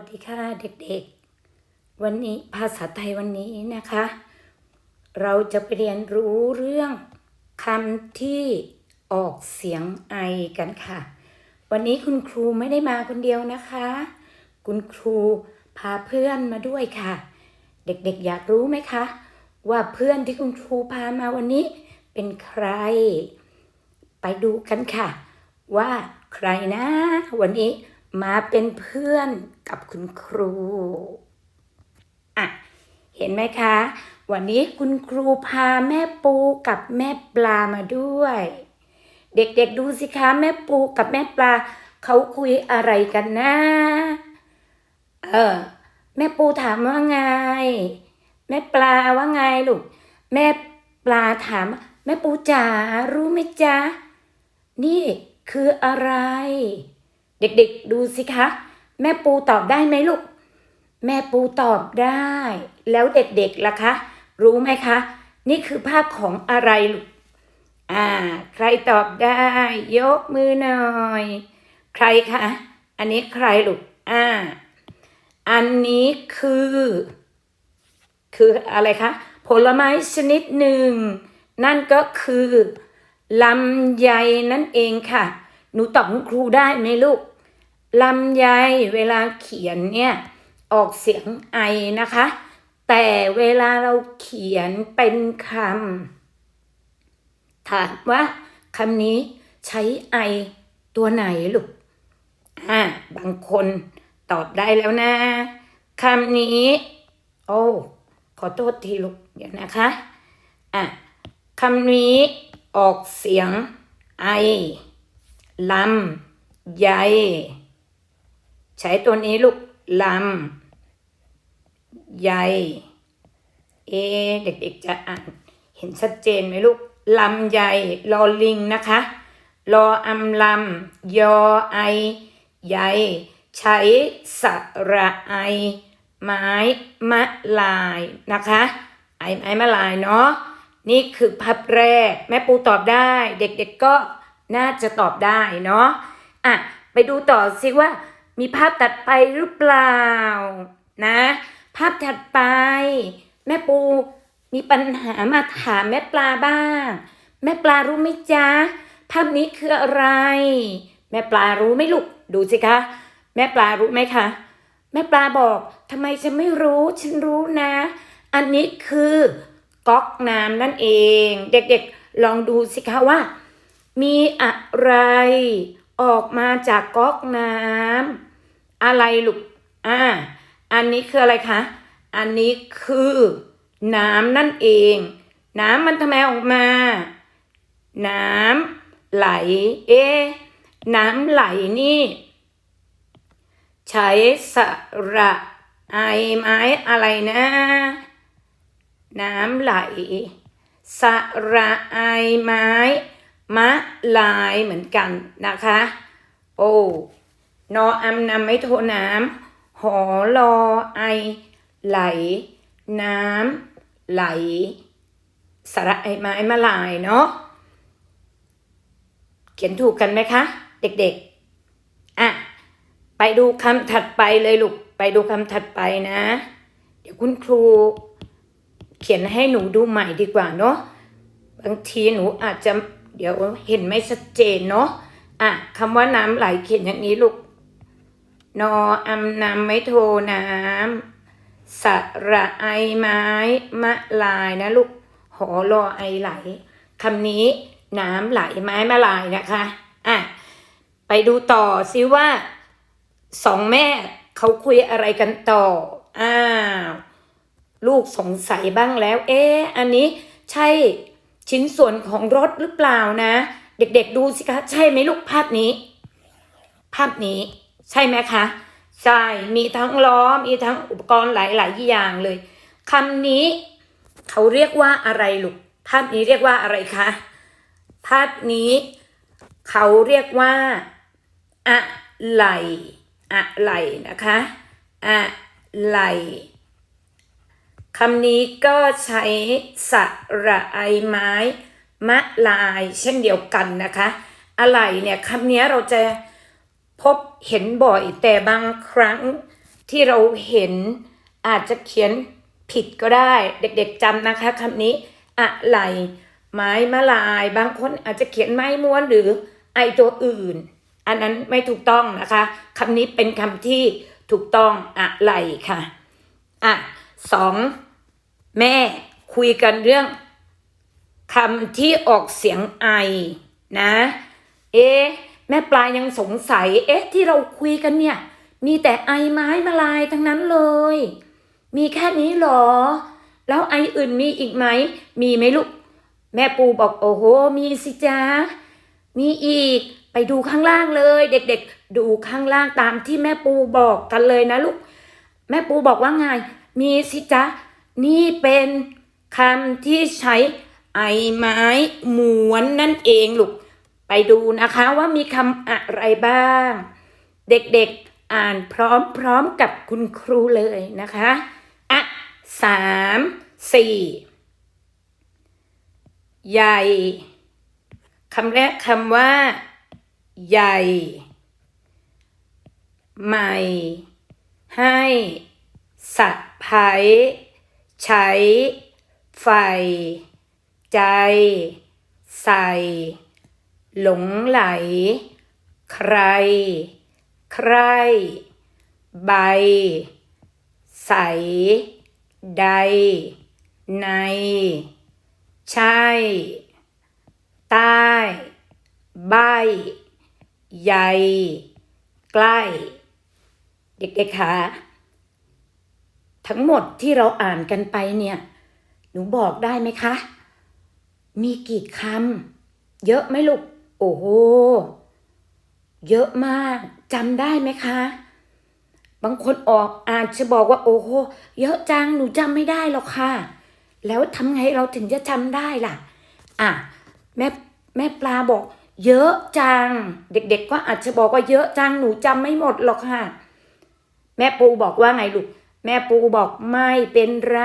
วัสดีค่ะเด็กๆ วันนี้ภาษาไทยวันนี้นะคะ เราจะไปเรียนรู้เรื่องคำที่ออกเสียงไอกันค่ะ วันนี้คุณครูไม่ได้มาคนเดียวนะคะ คุณครูพาเพื่อนมาด้วยค่ะ เด็กๆอยากรู้ไหมคะ ว่าเพื่อนที่คุณครูพามาวันนี้เป็นใคร ไปดูกันค่ะ ว่าใครนะ วันนี้ มาเป็นเพื่อนกับคุณครูอะเห็นไหมคะ วันนี้คุณครูพาแม่ปูกับแม่ปลามาด้วย เด็กๆดูสิคะแม่ปูกับแม่ปลาเขาคุยอะไรกันนะ เออ แม่ปูถามว่าไง แม่ปลาว่าไงลูก แม่ปลาถาม แม่ปูจ๋ารู้ไหมจ๊ะ นี่คืออะไร เด็กๆ ดูสิคะ แม่ปูตอบได้ไหมลูก แม่ปูตอบได้ แล้วเด็กๆล่ะคะ รู้ไหมคะ นี่คือภาพของอะไรลูกอ่า ใครตอบได้ ยกมือหน่อย ใครคะ อันนี้ใครลูกอ่า อันนี้คือ คืออะไรคะ ผลไม้ชนิดหนึ่ง นั่นก็คือลำไยนั่นเองค่ะ หนูตอบคุณครูได้ไหมลูก ลำไยเวลาเขียนเนี่ยออกเสียงไอนะคะ แต่เวลาเราเขียนเป็นคำถามว่าคำนี้ใช้ไอตัวไหนลูกอ่าบางคนตอบได้แล้วนะคำนี้ โอ้ขอโทษทีลูกเดี๋ยวนะคะอะคำนี้ออกเสียงไอลำใย ใช้ตัวนี้ลูกลำใยเอเด็กๆจะอ่านเห็นชัดเจนไหมลูกลำใยลอลิงนะคะรออำลำยอไอใยใช้สระไอ ไม้มะลายนะคะ ไอไม้มะลายเนาะนี่คือพับแรก แม่ปูตอบได้ เด็กๆก็น่าจะตอบได้เนาะอะไปดูต่อสิว่า มีภาพตัดไปหรือเปล่า นะ ภาพถัดไป แม่ปูมีปัญหามาถามแม่ปลาบ้าง แม่ปลารู้ไหมจ๊ะ ภาพนี้คืออะไร แม่ปลารู้ไหมลูก ดูสิคะ แม่ปลารู้ไหมคะ แม่ปลาบอกทำไมฉันไม่รู้ ฉันรู้นะ อันนี้คือก๊อกน้ำนั่นเอง เด็กๆ ลองดูสิคะว่า มีอะไรออกมาจากก๊อกน้ำ อะไรลูกอ่าอันนี้คืออะไรคะ อันนี้คือน้ำนั่นเอง น้ำมันทำไมออกมา น้ำไหล เอ๊น้ำไหลนี่ ใช้สระไอไม้อะไรนะ น้ำไหล สระไอไม้ มะลายเหมือนกันนะคะ โอ้ นออำนำไม่โทน้ำหอลอไอ ไหล น้ำไหล สระไอไม้มะลายเนาะเขียนถูกกันไหมคะ เด็กๆ อะ ไปดูคำถัดไปเลยลูก ไปดูคำถัดไปนะ เดี๋ยวคุณครู เขียนให้หนูดูใหม่ดีกว่าเนาะบางทีหนูอาจจะเดี๋ยวเห็นไม่ชัดเจนเนาะอะคำว่าน้ำไหลเขียนอย่างนี้ลูก นออำนำไม่โทน้ำสระไอไม้มะลายนะลูกหอรอไอไหลคำนี้น้ำไหลไม้มะลายนะคะอะไปดูต่อซิว่าสองแม่เขาคุยอะไรกันต่ออ้าวลูกสงสัยบ้างแล้ว เอ๊ะอันนี้ใช่ชิ้นส่วนของรถหรือเปล่านะ เด็กๆดูสิคะ ใช่ไหมลูกภาพนี้ ภาพนี้ ใช่ไหมคะใช่มีทั้งล้อมีทั้งอุปกรณ์หลาย ๆ อย่างเลยคำนี้เขาเรียกว่าอะไรลูกภาพนี้เรียกว่าอะไรคะภาพนี้เขาเรียกว่าอะไรอะไรนะคะอะไรคำนี้ก็ใช้สระไอไม้มะลายเช่นเดียวกันนะคะ อะไรเนี่ยคำนี้เราจะ พบเห็นบ่อยแต่บางครั้งที่เราเห็นอาจจะเขียนผิดก็ได้ เด็กๆจำนะคะคำนี้อะไรไม้มาลายบางคนอาจจะเขียนไม้ม้วนหรือไอตัวอื่น อันนั้นไม่ถูกต้องนะคะคำนี้เป็นคำที่ถูกต้องอะไรค่ะอะสองแม่คุยกันเรื่องคำที่ออกเสียงไอนะ เอ๊ แม่ปลายังสงสัย เอ๊ะ ที่เราคุยกันเนี่ย มีแต่ไอไม้มาลายทั้งนั้นเลย มีแค่นี้หรอ แล้วไออื่นมีอีกไหม มีไหมลูก แม่ปูบอกโอ้โห มีสิจ้ามีอีก ไปดูข้างล่างเลย เด็กๆ ดูข้างล่างตามที่แม่ปูบอกกันเลยนะลูก แม่ปูบอกว่าไง มีสิจ๊ะนี่เป็นคำที่ใช้ไอไม้ม้วนนั่นเองลูก ไปดูนะคะว่ามีคำอะไรบ้าง เด็กๆอ่านพร้อมๆกับคุณครูเลยนะคะอะสามสี่ใหญ่คำแรกคำว่า ใหญ่ ใหม่ ให้สะพายใช้ ไฟ ใจ ใส่ หลงไหล ใคร ใคร ใบ ใส ใด ใน ใช่ ใต้ ใบ ใหญ่ ใกล้ เด็กๆคะทั้งหมดที่เราอ่านกันไปเนี่ย หนูบอกได้ไหมคะ มีกี่คำเยอะไหมลูก โอ้โห เยอะมากจำได้ไหมคะ บางคนออกอาจจะบอกว่า โอ้โห เยอะจังหนูจำไม่ได้หรอกค่ะ แล้วทำไงเราถึงจะจำได้ล่ะ อะ แม่แม่ปลาบอก เยอะจัง เด็ก ๆ ก็อาจจะบอกว่าเยอะจังหนูจำไม่หมดหรอกค่ะ แม่ปูบอกว่าไงลูกแม่ปูบอกไม่เป็นไร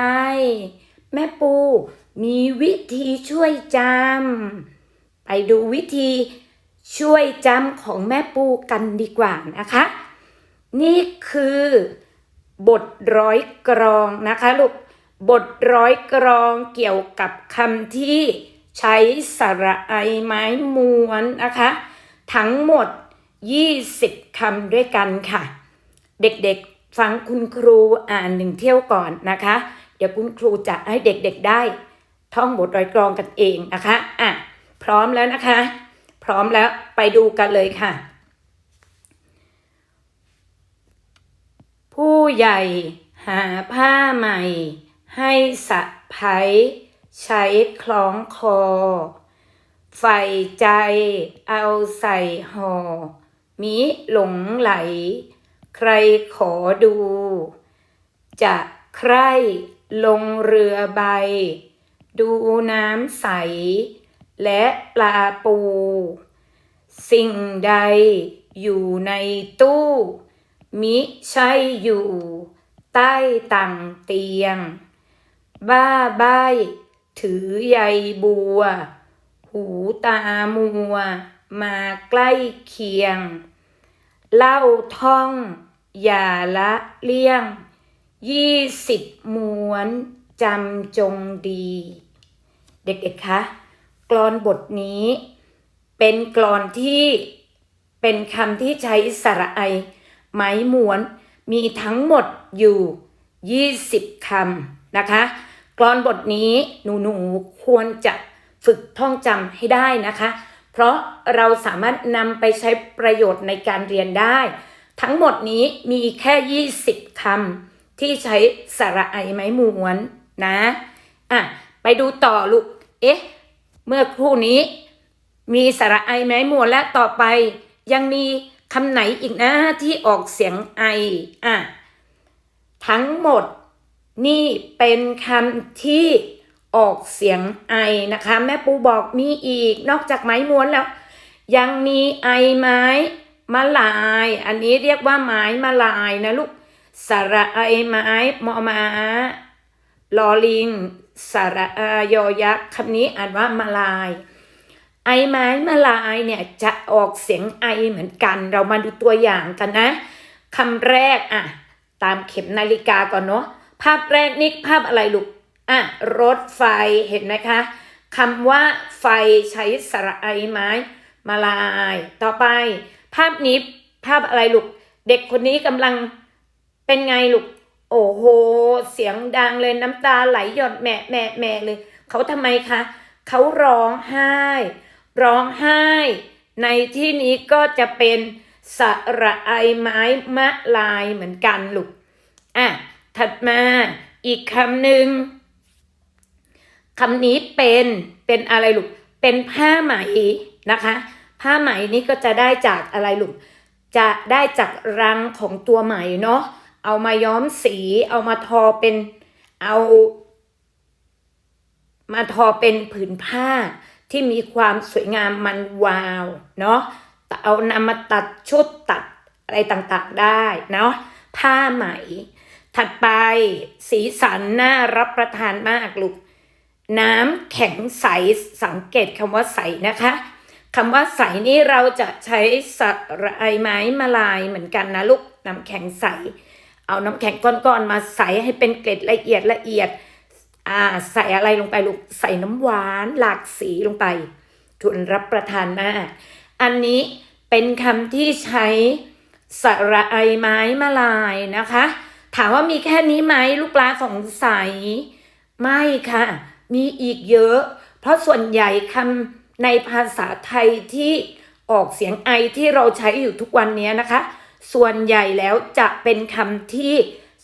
แม่ปูมีวิธีช่วยจำ ไปดูวิธีช่วยจำของแม่ปูกันดีกว่านะคะ นี่คือบทร้อยกรองนะคะลูกบทร้อยกรองเกี่ยวกับคำที่ใช้สระไอไม้ม้วนนะคะ ทั้งหมด 20คำด้วยกันค่ะ เด็กๆฟังคุณครูอ่านหนึ่งเที่ยวก่อนนะคะ เดี๋ยวคุณครูจะให้เด็กๆได้ ท่องบทร้อยกรองกันเองนะคะอะ พร้อมแล้วนะคะ พร้อมแล้วไปดูกันเลยค่ะ ผู้ใหญ่หาผ้าใหม่ ให้สะพ้ยใช้คล้องคอ ใฝ่ใจเอาใส่ห่อมิหลงไหล ใครขอดู จะใครลงเรือใบ ดูน้ำใส และปลาปู สิ่งใดอยู่ในตู้ มิใช่อยู่ ใต้ต่างเตียง บ้าใบถือใยบัว หูตามัว มาใกล้เคียง เล่าท่อง อย่าละเลี่ยง ยี่สิบม้วนจำจงดี เด็กๆคะ กลอนบทนี้ เป็นกลอนที่เป็นคำที่ใช้สระไอ ไม้มวน มีทั้งหมดอยู่ 20 คำนะคะกลอนบทนี้หนูๆควรจะฝึกท่องจำให้ได้นะคะ เพราะเราสามารถนำไปใช้ประโยชน์ในการเรียนได้ ทั้งหมดนี้มีแค่ 20 คำที่ใช้สระไอไม้มวนนะ อะ ไปดูต่อลูก เอ๊ะ เมื่อครู่นี้ มีสระไอไม้ม้วและต่อไป ยังมีคำไหนอีกนะที่ออกเสียงไออะทั้งหมดนี่เป็นคำที่ออกเสียงไอนะคะ แม่ปูบอกมีอีกนอกจากไม้ม้วนแล้ว ยังมีไอไม้มาลาย อันนี้เรียกว่าไม้มาลายนะลูกสระไอไม้มอมาลอลิง สระอายอยักษ์คำนี้อ่านว่ามาลาย ไอไม้มาลายเนี่ยจะออกเสียงไอเหมือนกัน เรามาดูตัวอย่างกันนะคำแรกอะตตามเข็มนาฬิกาก่อนเนาะภาพแรกนี่ภาพอะไรลูกอะรถไฟเห็นไหมคะคำว่าไฟใช้สระไอไม้มาลาย ต่อไป ภาพนี้ภาพอะไรลูก เด็กคนนี้กำลังเป็นไงลูก โอ้โห เสียงดังเลยน้ำตาไหลหยดแม่แม่แม่เลย เขาทำไมคะ เขาร้องไห้ ร้องไห้ ในที่นี้ก็จะเป็นสระไอไม้มะลายเหมือนกันลูก อะ ถัดมาอีกคำหนึ่งคำนี้เป็นเป็นอะไรลูก เป็นผ้าไหมนะคะ ผ้าไหมนี้ก็จะได้จากอะไรลูก จะได้จากรังของตัวไหมเนาะ เอามาย้อมสี เอามาทอเป็น เอา มาทอเป็นผืนผ้าที่มีความสวยงามมันวาวเนาะเอานำมาตัดชุดตัดอะไรต่างๆได้เนาะผ้าไหม ถัดไปสีสันน่ารับประทานมากลูกน้ำแข็งใสสังเกตคำว่าใสนะคะคำว่าใสนี่เราจะใช้สระไอไม้มาลายเหมือนกันนะลูกน้ำแข็งใส เอาน้ำแข็งก้อนๆมาใส่ให้เป็นเกล็ดละเอียดละเอียด อ่า ใส่อะไรลงไปลูก ใส่น้ำหวานหลากสีลงไปชวนรับประทานมาก อันนี้เป็นคำที่ใช้สระไอไม้มาลายนะคะ ถามว่ามีแค่นี้ไหมลูกปลาสงสัย ไม่ค่ะ มีอีกเยอะ เพราะส่วนใหญ่คำในภาษาไทยที่ออกเสียงไอที่เราใช้อยู่ทุกวันนี้นะคะ ส่วนใหญ่แล้วจะเป็นคำที่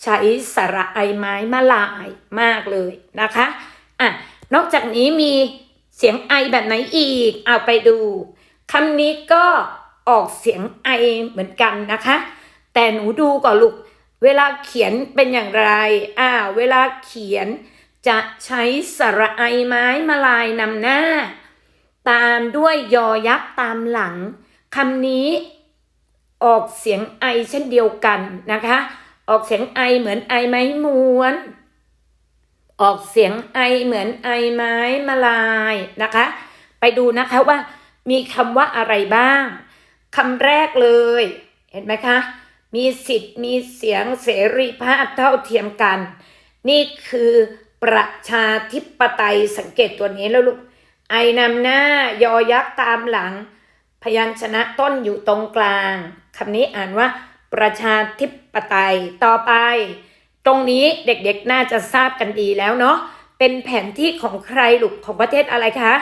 ใช้สระไอไม้มาลายมากเลยนะคะอะนอกจากนี้มีเสียงไอแบบไหนอีก เอาไปดูคำนี้ก็ออกเสียงไอเหมือนกันนะคะ แต่หนูดูก่อนลูก เวลาเขียนเป็นอย่างไร อ่า เวลาเขียนจะใช้สระไอไม้มาลายนำหน้า ตามด้วยยอยักษ์ตามหลังคำนี้ ออกเสียงไอเช่นเดียวกันนะคะ ออกเสียงไอเหมือนไอไม้ม้วน ออกเสียงไอเหมือนไอไม้มาลายนะคะ ไปดูนะคะว่ามีคำว่าอะไรบ้างคำแรกเลย เห็นไหมคะ มีสิทธิ์มีเสียงเสรีภาพเท่าเทียมกัน นี่คือประชาธิปไตยสังเกตตัวนี้แล้วลูกไอนำหน้ายอยักษ์ตามหลัง พยัญชนะต้นอยู่ตรงกลางคำนี้อ่านว่า ประชาธิปไตยต่อไป ตรงนี้เด็กๆน่าจะทราบกันดีแล้วเนาะเป็นแผนที่ของใครลูกของประเทศอะไรคะ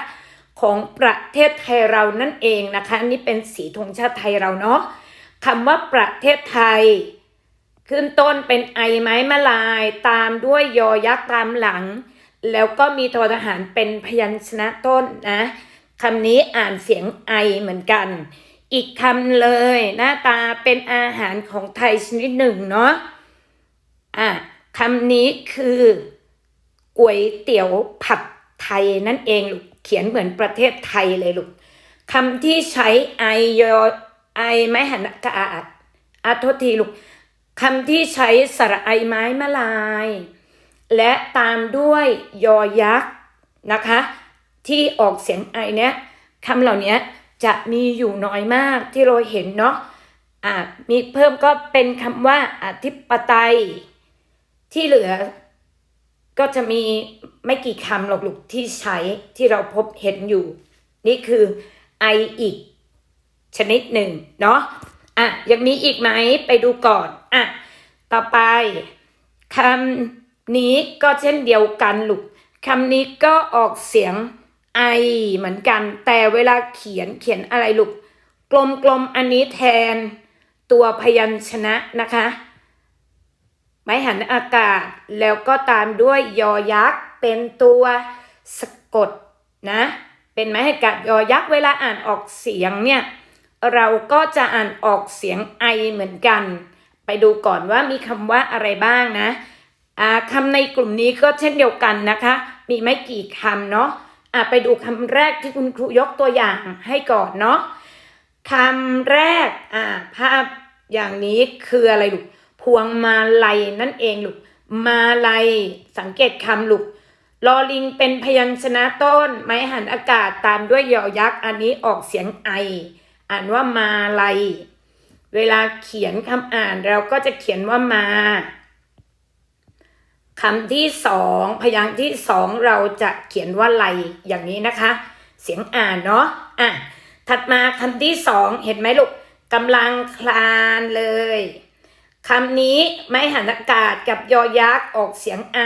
ของประเทศไทยเรานั่นเองนะคะนี่เป็นสีธงชาติไทยเราเนาะคำว่าประเทศไทย ขึ้นต้นเป็นไอไม้มาลายตามด้วยยอยักษ์ตามหลัง แล้วก็มีทอทหารเป็นพยัญชนะต้นนะ คำนี้อ่านเสียงไอเหมือนกัน อีกคำเลย หน้าตาเป็นอาหารของไทยชนิดหนึ่งเนาะอะคำนี้คือก๋วยเตี๋ยวผัดไทยนั่นเองลูกเขียนเหมือนประเทศไทยเลยลูกคำที่ใช้ไอยอไอไม้หันอากาศอาโทษทีลูกคำที่ใช้สระไอไม้มาลาย และตามด้วยยอยักษ์นะคะ ที่ออกเสียงไอเนี้ยคำเหล่านี้จะมีอยู่น้อยมากที่เราเห็นเนาะอ่ามีเพิ่มก็เป็นคำว่าอธิปไตย ที่เหลือ ก็จะมีไม่กี่คำหรอกลูกที่ใช้ที่เราพบเห็นอยู่ นี่คือไออีกชนิดหนึ่งเนาะอะยังมีอีกไหมไปดูก่อนอะต่อไปคำนี้ก็เช่นเดียวกันลูกคำนี้ก็ออกเสียง ไอเหมือนกัน แต่เวลาเขียนเขียนอะไรลูกกลมๆอันนี้แทนตัวพยัญชนะนะคะ ไม้หันอากาศแล้วก็ตามด้วยยอยักษ์เป็นตัวสะกดนะ เป็นไม้หันอากาศยอยักษ์เวลาอ่านออกเสียงเนี่ยเราก็จะอ่านออกเสียงไอเหมือนกัน ไปดูก่อนว่ามีคำว่าอะไรบ้างนะอ่าคำในกลุ่มนี้ก็เช่นเดียวกันนะคะ มีไม่กี่คำเนาะ อ่าไปดูคำแรกที่คุณครูยกตัวอย่างให้ก่อนเนาะคำแรกอ่าภาพอย่างนี้คืออะไรลูกพวงมาลัยนั่นเองลูกมาลัยสังเกตคำลูกลอลิงเป็นพยัญชนะต้น ไม้หันอากาศตามด้วยยอยักษ์ อันนี้ออกเสียงไอ อ่านว่ามาลัย เวลาเขียนคำอ่านเราก็จะเขียนว่ามา คำที่สองพยางค์ที่สองเราจะเขียนว่าไหลอย่างนี้นะคะ เสียงอ่านเนาะอะถัดมาคำที่สองเห็นไหมลูกกำลังคลานเลยคำนี้ไม่หันอากาศกับยอยักษ์ออกเสียงไอ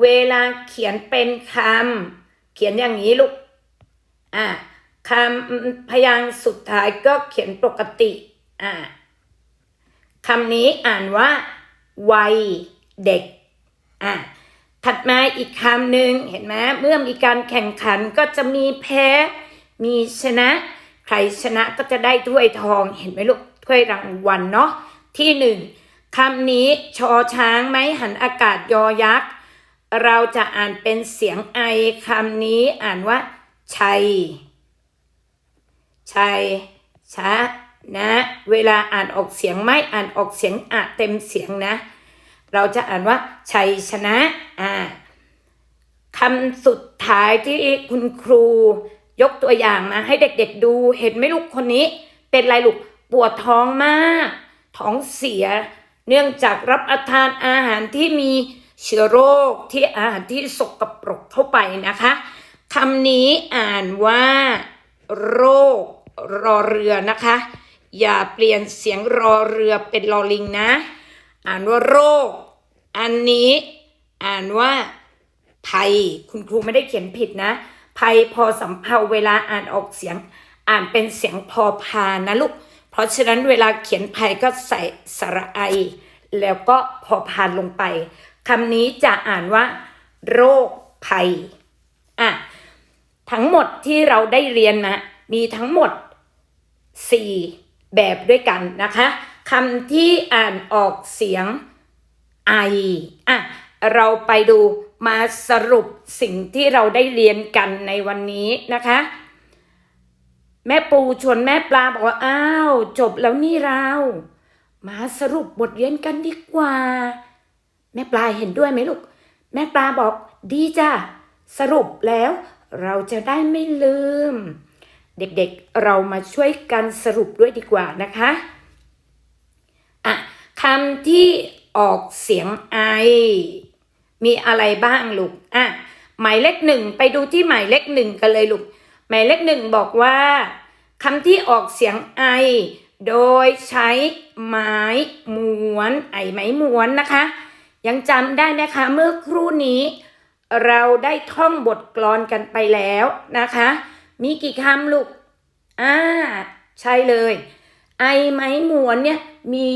เวลาเขียนเป็นคำเขียนอย่างนี้ลูกอะคำพยางค์สุดท้ายก็เขียนปกติอะคำนี้อ่านว่า วัยเด็ก อะถัดมาอีกคำหนึ่งเห็นไหมเมื่อมีการแข่งขันก็จะมีแพ้ มีชนะ ใครชนะก็จะได้ถ้วยทองเห็นไหมลูกถ้วยรางวัลเนาะที่หนึ่งคำนี้ชอช้างไม้หันอากาศยอยักษ์ เราจะอ่านเป็นเสียงไอคำนี้อ่านว่า ชัย ชัยชะนะ เวลาอ่านออกเสียงไม่อ่านออกเสียงอะเต็มเสียงนะ เราจะอ่านว่าชัยชนะอ่าคำสุดท้ายที่คุณครูยกตัวอย่างมาให้เด็กๆดูเห็นไหมลูกคนนี้ เป็นไรลูกปวดท้องมาก ท้องเสีย เนื่องจากรับประทานอาหารที่มีเชื้อโรคที่อาหารที่สกปรกเข้าไปนะคะคำนี้อ่านว่า โรครอเรือนะคะ อย่าเปลี่ยนเสียงรอเรือเป็นรอลิงนะ อ่านว่าโรค อันนี้อ่านว่าภัย คุณครูไม่ได้เขียนผิดนะ ภัยพอสำเพาเวลาอ่านออกเสียง อ่านเป็นเสียงพอพานะลูก เพราะฉะนั้นเวลาเขียนภัยก็ใส่สระไอ แล้วก็พอพานลงไปคำนี้จะอ่านว่า โรคภัยอะทั้งหมดที่เราได้เรียนมามีทั้งหมด 4 แบบด้วยกันนะคะ คำที่อ่านออกเสียงไออะเราไปดูมาสรุปสิ่งที่เราได้เรียนกันในวันนี้นะคะ แม่ปูชวนแม่ปลาบอกว่าอ้าวจบแล้วนี่เรา มาสรุปบทเรียนกันดีกว่า แม่ปลาเห็นด้วยไหมลูก แม่ปลาบอกดีจ้ะสรุปแล้วเราจะได้ไม่ลืม เด็กๆ เรามาช่วยกันสรุปด้วยดีกว่านะคะ อะคำที่ออกเสียงไอ มีอะไรบ้างลูกอะหมายเลขหนึ่งไปดูที่หมายเลขหนึ่งกันเลยลูกหมายเลขหนึ่งบอกว่าคำที่ออกเสียงไอ โดยใช้ไม้ม้วน ไอไม้ม้วนนะคะ ยังจำได้ไหมคะเมื่อครู่นี้ เราได้ท่องบทกลอนกันไปแล้วนะคะ มีกี่คำลูกอ่าใช่เลย ไอไม้ม้วนเนี่ยมี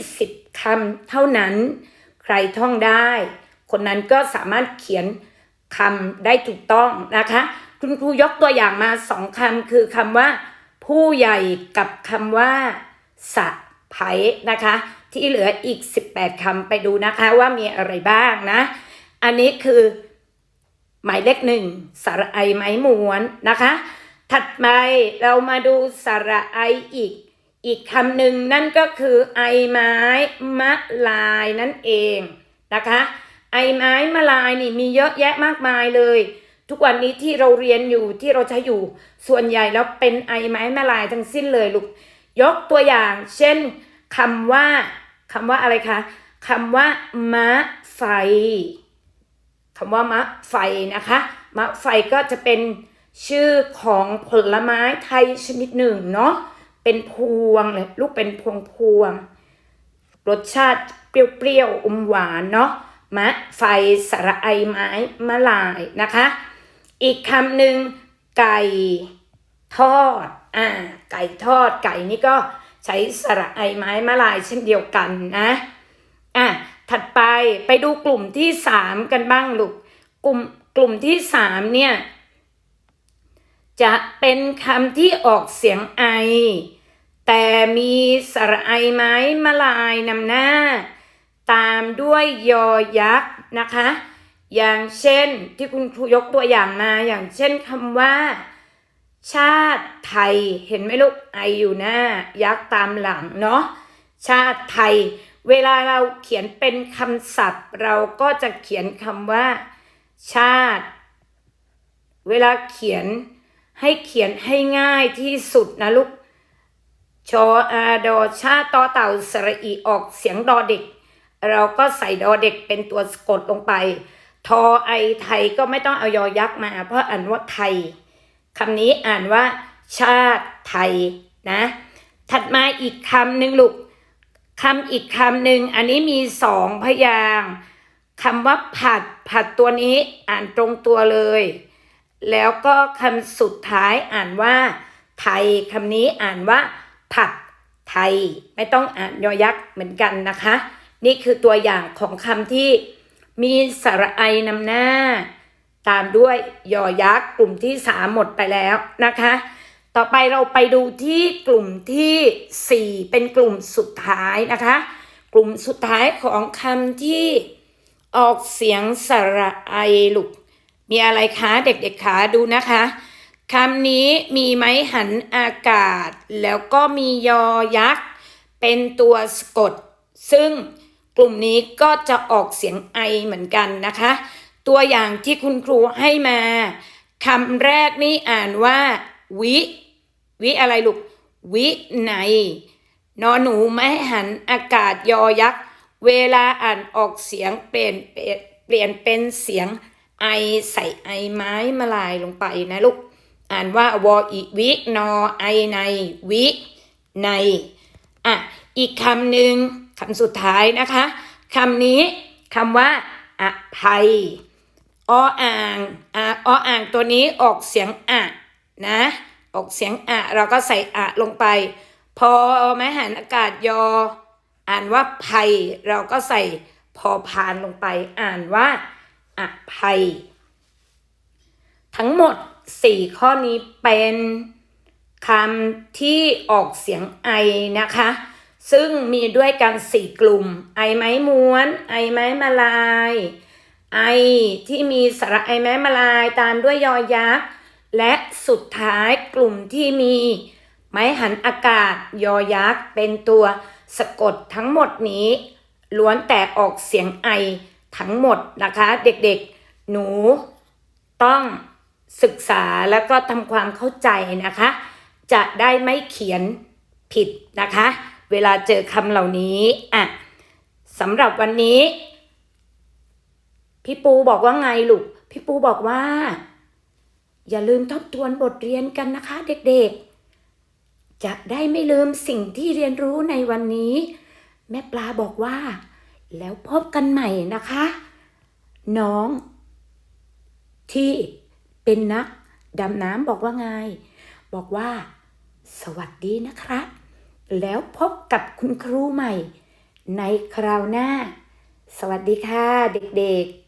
20คำเท่านั้น ใครท่องได้ คนนั้นก็สามารถเขียนคำได้ถูกต้องนะคะ คุณครูยกตัวอย่างมาสองคำคือคำว่า ผู้ใหญ่กับคำว่าสะไผนะคะ ที่เหลืออีก 18คำไปดูนะคะว่ามีอะไรบ้างนะ อันนี้คือ หมายเลขหนึ่งสระไอไม้ม้วนนะคะ ถัดไปเรามาดูสระไออีก อีกคำหนึ่งนั่นก็คือไอไม้มะลายนั่นเองนะคะ ไอไม้มะลายนี่มีเยอะแยะมากมายเลย ทุกวันนี้ที่เราเรียนอยู่ที่เราใช้อยู่ ส่วนใหญ่แล้วเป็นไอไม้มะลายทั้งสิ้นเลยลูก ยกตัวอย่าง เช่นคำว่าคำว่าอะไรคะคำว่ามะไฟคำว่ามะไฟนะคะมะไฟก็จะเป็นชื่อของผลไม้ไทยชนิดหนึ่งเนาะ เป็นพวงเลยลูกเป็นพวงพวงรสชาติเปรี้ยวๆอมหวานเนาะมะไฟสระไอไม้มะลายนะคะ อีกคำหนึ่งไก่ทอดอ่าไก่ทอดไก่นี่ก็ใช้สระไอไม้มะลายเช่นเดียวกันนะอะถัดไปไปดูกลุ่มที่สามกันบ้างลูกกลุ่มกลุ่มที่สามเนี่ย จะเป็นคำที่ออกเสียงไอ แต่มีสระไอไม้มาลายนำหน้า ตามด้วยยอยักษ์นะคะ อย่างเช่นที่คุณครูยกตัวอย่างมาอย่างเช่นคำว่า ชาติไทยเห็นไหมลูกไออยู่หน้า ยักษ์ตามหลังเนาะชาติไทย เวลาเราเขียนเป็นคำศัพท์ เราก็จะเขียนคำว่า ชาติ เวลาเขียนให้เขียนให้ง่ายที่สุดนะลูก ชออาดอชาตอเต่าสระอีออกเสียงดอเด็ก เราก็ใส่ดอเด็กเป็นตัวสะกดลงไป ทอไอไทยก็ไม่ต้องเอายอยักษ์มา เพราะอ่านว่าไทยคำนี้อ่านว่า ชาติไทยนะ ถัดมาอีกคำหนึ่งลูกคำอีกคำหนึ่งอันนี้มีสองพยางคำว่าผัดผัดตัวนี้อ่านตรงตัวเลย แล้วก็คำสุดท้ายอ่านว่า ไทยคำนี้อ่านว่า ผัดไทยไม่ต้องอ่านยอยักษ์เหมือนกันนะคะ นี่คือตัวอย่างของคำที่มีสระไอนำหน้า ตามด้วยยอยักษ์กลุ่มที่สามหมดไปแล้วนะคะ ต่อไปเราไปดูที่กลุ่มที่สี่เป็นกลุ่มสุดท้ายนะคะ กลุ่มสุดท้ายของคำที่ออกเสียงสระไอลูกมีอะไรคะเด็กๆคะดูนะคะ คำนี้มีไม้หันอากาศ แล้วก็มียอยักษ์ เป็นตัวสะกด ซึ่งกลุ่มนี้ก็จะออกเสียงไอเหมือนกันนะคะ ตัวอย่างที่คุณครูให้มาคำแรกนี่อ่านว่า วิ วิอะไรลูก วิในนอนหนูไม่หันอากาศยอยักษ์ เวลาอ่านออกเสียงเปลี่ยนเปลี่ยนเปลี่ยนเป็นเสียงไอใส่ไอไม้มาลายลงไปนะลูก อ่านว่าวออีวินอไอในวิในอะอีกคำหนึ่งคำสุดท้ายนะคะคำนี้คำว่าอภัยออ่างอะออ่างตัวนี้ออกเสียงอะนะออกเสียงอะเราก็ใส่อะลงไป พอแม้หันอากาศยอ อ่านว่าภัย เราก็ใส่พอพานลงไป อ่านว่าอภัย ทั้งหมด สี่ข้อนี้เป็นคำที่ออกเสียงไอนะคะ ซึ่งมีด้วยกันสี่กลุ่ม ไอไม้ม้วน ไอไม้มาลาย ไอที่มีสระไอไม้มาลายตามด้วยยอยักษ์ และสุดท้ายกลุ่มที่มีไม้หันอากาศยอยักษ์เป็นตัวสะกดทั้งหมดนี้ล้วนแต่ออกเสียงไอทั้งหมดนะคะ เด็กๆ หนูต้อง ศึกษาแล้วก็ทำความเข้าใจนะคะ จะได้ไม่เขียนผิดนะคะ เวลาเจอคำเหล่านี้อะสำหรับวันนี้ พี่ปูบอกว่าไงลูก พี่ปูบอกว่า อย่าลืมทบทวนบทเรียนกันนะคะ เด็กๆ จะได้ไม่ลืมสิ่งที่เรียนรู้ในวันนี้ แม่ปลาบอกว่า แล้วพบกันใหม่นะคะ น้องที่ เป็นนักดำน้ำบอกว่าไง บอกว่า สวัสดีนะครับ แล้วพบกับคุณครูใหม่ ในคราวหน้า สวัสดีค่ะ เด็กๆ